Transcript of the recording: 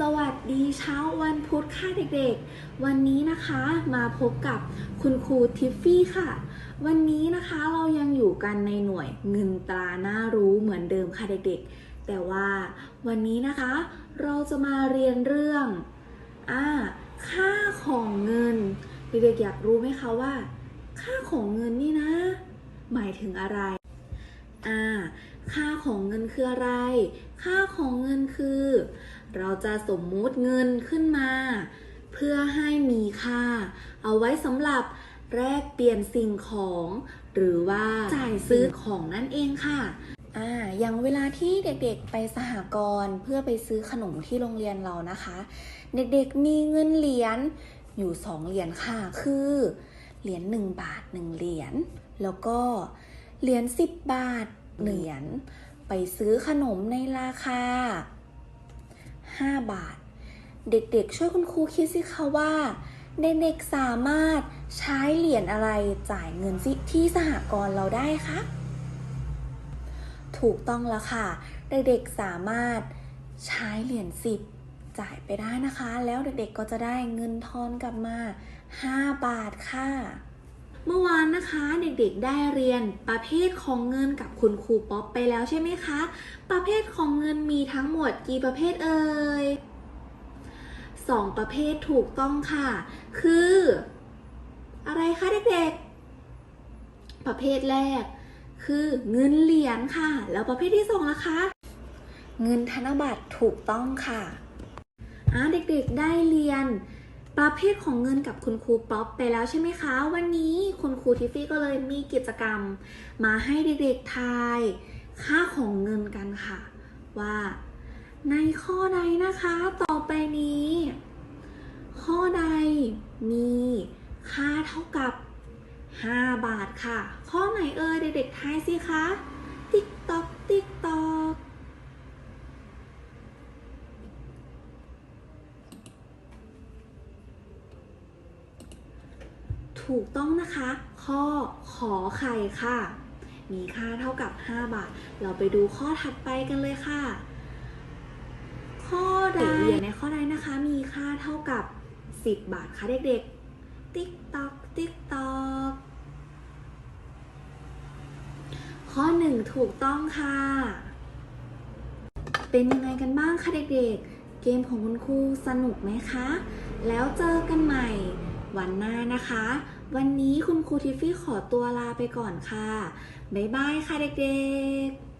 สวัสดีเช้าวันพุธค่ะเด็กๆ วันนี้นะคะมาพบกับคุณครูทิฟฟี่ค่ะ วันนี้นะคะเรายังอยู่กันในหน่วยเงินตราหน้ารู้เหมือนเดิมค่ะเด็กๆ แต่ว่าวันนี้นะคะเราจะมาเรียนเรื่องอ่าค่าของเงิน เด็กๆอยากรู้ไหมคะว่า ค่าของเงินนี่นะ หมายถึงอะไร อ่าค่าของเงินคืออะไร ค่าของเงินคือ เราจะสมมุติเงินขึ้นมา เพื่อให้มีค่า เอาไว้สำหรับแลกเปลี่ยนสิ่งของ หรือว่าจ่ายซื้อของนั่นเองค่ะอ่าอย่างเวลาที่เด็กๆไปสหกรณ์เพื่อไปซื้อขนมที่โรงเรียนเรานะคะ เด็กๆมีเงินเหรียญอยู่ 2 เหรียญค่ะ คือ เหรียญ1บาท 1 เหรียญแล้วก็ เหรียญ10 บาท เหรียญไปซื้อขนมในราคา 5 บาท เด็กๆ ช่วยคุณครูคิดสิคะว่าเด็กๆสามารถใช้เหรียญอะไรจ่ายเงินที่สหกรณ์เราได้คะ ถูกต้องแล้วค่ะ เด็กๆสามารถใช้เหรียญสิบจ่ายไปได้นะคะ แล้วเด็กๆก็จะได้เงินทอนกลับมา 5 บาทค่ะ เมื่อวานนะคะเด็กๆได้เรียนประเภทของเงินกับคุณครูป๊อปไปแล้วใช่ไหมคะ ประเภทของเงินมีทั้งหมดกี่ประเภทเอ่ยสองประเภทถูกต้องค่ะ คือ อะไรคะเด็กๆ ประเภทแรก คือเงินเหรียญค่ะ แล้วประเภทที่สองล่ะคะ เงินธนบัตรถูกต้องค่ะอ่าเด็กๆได้เรียน ประเภทของเงินกับคุณครูป๊อปไปแล้วใช่ไหมคะ วันนี้คุณครูทิฟฟี่ก็เลยมีกิจกรรม มาให้เด็กๆทาย ค่าของเงินกันค่ะ ว่า ในข้อใดนะคะ ต่อไปนี้ ข้อใดมีค่าเท่ากับ 5 บาทค่ะ ข้อไหนเอ่ยเด็กๆทายสิคะ ติ๊กตอกติ๊กตอก ถูกต้องนะคะ ข้อขอไข่ค่ะ มีค่าเท่ากับ 5 บาท เราไปดูข้อถัดไปกันเลยค่ะ ข้อใดเรียญในข้อใดนะคะ มีค่าเท่ากับ 10 บาทคะเด็กๆ ติ๊กตอกติ๊กตอกข้อหนึ่งถูกต้องค่ะ เป็นยังไงกันบ้างคะเด็กๆ เกมของคุณครูสนุกไหมคะ แล้วเจอกันใหม่ วันหน้านะคะ วันนี้คุณครูทิฟฟี่ขอตัวลาไปก่อนค่ะ บ๊ายบายค่ะเด็กๆ